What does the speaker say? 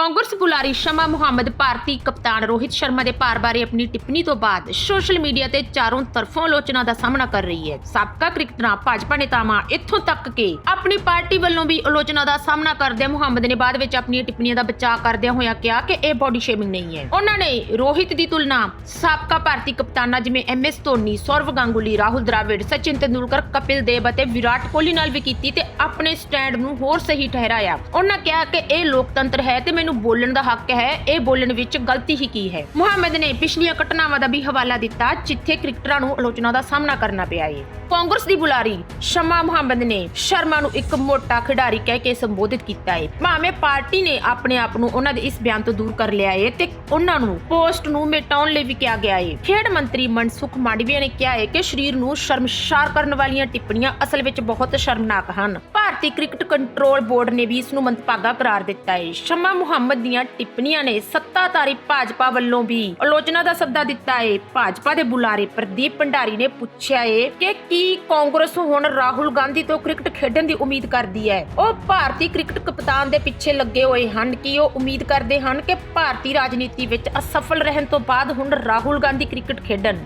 ਕਾਂਗਰਸ ਬੁਲਾਰੀ ਸ਼ਮਾ ਮੁਹੰਮਦ, ਭਾਰਤੀ ਕਪਤਾਨ ਰੋਹਿਤ ਸ਼ਰਮਾ ਦੇ ਭਾਰ ਬਾਰੇ ਆਪਣੀ ਟਿੱਪਣੀ ਤੋਂ ਬਾਅਦ ਸੋਸ਼ਲ ਮੀਡੀਆ ਤੇ ਚਾਰੋਂ ਤਰਫੋਂ ਆਲੋਚਨਾ ਦਾ ਸਾਹਮਣਾ ਕਰ ਰਹੀ ਹੈ। ਸਾਬਕਾ ਕ੍ਰਿਕਟਰਾਂ ਭਾਜਪਾ ਨੇਤਾਵਾਂ ਇੱਥੋਂ ਤੱਕ ਕਿ ਆਪਣੀ ਪਾਰਟੀ ਵੱਲੋਂ ਵੀ ਆਲੋਚਨਾ ਦਾ ਸਾਹਮਣਾ ਕਰਦੇ ਮੁਹੰਮਦ ਨੇ ਬਾਅਦ ਵਿੱਚ ਆਪਣੀਆਂ ਟਿੱਪਣੀਆਂ ਦਾ ਬਚਾਅ ਕਰਦਿਆਂ ਹੋਇਆ ਕਿਹਾ ਕਿ ਇਹ ਬੋਡੀ ਸ਼ੇਮਿੰਗ ਨਹੀਂ ਹੈ। ਉਹਨਾਂ ਨੇ ਰੋਹਿਤ ਦੀ ਤੁਲਨਾ ਸਾਬਕਾ ਭਾਰਤੀ ਕਪਤਾਨਾਂ ਜਿਵੇਂ ਐਮ ਐਸ ਧੋਨੀ, ਸੌਰਵ ਗਾਂਗੁਲੀ, ਰਾਹੁਲ ਦਰਾਵਿੜ, ਸਚਿਨ ਤੇਂਦੁਲਕਰ, ਕਪਿਲ ਦੇਵ ਅਤੇ ਵਿਰਾਟ ਕੋਹਲੀ ਨਾਲ ਵੀ ਕੀਤੀ ਤੇ ਆਪਣੇ ਸਟੈਂਡ ਨੂੰ ਹੋਰ ਸਹੀ ਠਹਿਰਾਇਆ। ਉਹਨਾਂ ਕਿਹਾ ਕਿ ਇਹ ਲੋਕਤੰਤਰ ਹੈ ਤੇ ਮੈਨੂੰ ਬੋਲਣ ਦਾ ਹੱਕ ਹੈ, ਇਹ ਬੋਲਣ ਵਿੱਚ ਗਲਤੀ ਹੀ ਕੀ ਹੈ? ਮੁਹੰਮਦ ਨੇ ਪਿਛਲੀਆਂ ਘਟਨਾਵਾਂ ਦਾ ਵੀ ਹਵਾਲਾ ਦਿੱਤਾ, ਜਿੱਥੇ ਕ੍ਰਿਕਟਰਾਂ ਨੂੰ ਆਲੋਚਨਾ ਦਾ ਸਾਹਮਣਾ ਕਰਨਾ ਪਿਆ ਹੈ ਕਾਂਗਰਸ ਦੀ ਬੁਲਾਰੀ, ਸ਼ਮਾ ਮੁਹੰਮਦ ਨੇ ਸ਼ਰਮਾ ਨੂੰ ਇੱਕ ਮੋਟਾ ਖਿਡਾਰੀ ਕਹਿ ਕੇ ਸੰਬੋਧਿਤ ਕੀਤਾ ਹੈ ਭਾਵੇਂ ਪਾਰਟੀ ਨੇ ਆਪਣੇ ਆਪ ਨੂੰ ਉਹਨਾਂ ਦੇ ਇਸ ਬਿਆਨ ਤੋਂ ਦੂਰ ਕਰ ਲਿਆ ਏ ਤੇ ਉਹਨਾਂ ਨੂੰ ਪੋਸਟ ਨੂੰ ਮਿਟਾਉਣ ਲਈ ਵੀ ਕਿਹਾ ਗਿਆ ਏ। ਖੇਡ ਮੰਤਰੀ ਮਨਸੁਖ ਮਾਂਡਵੀਆ ਨੇ ਕਿਹਾ ਹੈ ਕਿ ਸਰੀਰ ਨੂੰ ਸ਼ਰਮਸ਼ਾਰ ਕਰਨ ਵਾਲੀਆਂ ਟਿੱਪਣੀਆਂ ਅਸਲ ਵਿੱਚ ਬਹੁਤ ਸ਼ਰਮਨਾਕ ਹਨ। ਭਾਰਤੀ ਕ੍ਰਿਕਟ ਕੰਟਰੋਲ ਬੋਰਡ ਨੇ ਵੀ ਇਸ ਨੂੰ ਮੰਦਭਾਗਾ ਕਰਾਰ ਦਿੱਤਾ ਹੈ ਸ਼ਮਾ ਮੁਹੰਮਦ ਦੀਆਂ ਟਿੱਪਣੀਆਂ ਨੇ ਸੱਤਾਧਾਰੀ ਭਾਜਪਾ ਵੱਲੋਂ ਵੀ ਆਲੋਚਨਾ ਦਾ ਸੱਦਾ ਦਿੱਤਾ ਹੈ ਭਾਜਪਾ ਦੇ ਬੁਲਾਰੇ ਪ੍ਰਦੀਪ ਭੰਡਾਰੀ ਨੇ ਪੁੱਛਿਆ ਹੈ ਕਿ ਕੀ ਕਾਂਗਰਸ ਹੁਣ ਰਾਹੁਲ ਗਾਂਧੀ ਤੋਂ ਕ੍ਰਿਕਟ ਖੇਡਣ ਦੀ ਉਮੀਦ ਕਰਦੀ ਹੈ? ਉਹ ਭਾਰਤੀ ਕ੍ਰਿਕਟ ਕਪਤਾਨ ਦੇ ਪਿੱਛੇ ਲੱਗੇ ਹੋਏ ਹਨ ਕਿ ਉਹ ਉਮੀਦ ਕਰਦੇ ਹਨ ਕਿ ਭਾਰਤੀ ਰਾਜਨੀਤੀ ਵਿੱਚ ਅਸਫਲ ਰਹਿਣ ਤੋਂ ਬਾਅਦ ਹੁਣ ਰਾਹੁਲ ਗਾਂਧੀ ਕ੍ਰਿਕਟ ਖੇਡਣ?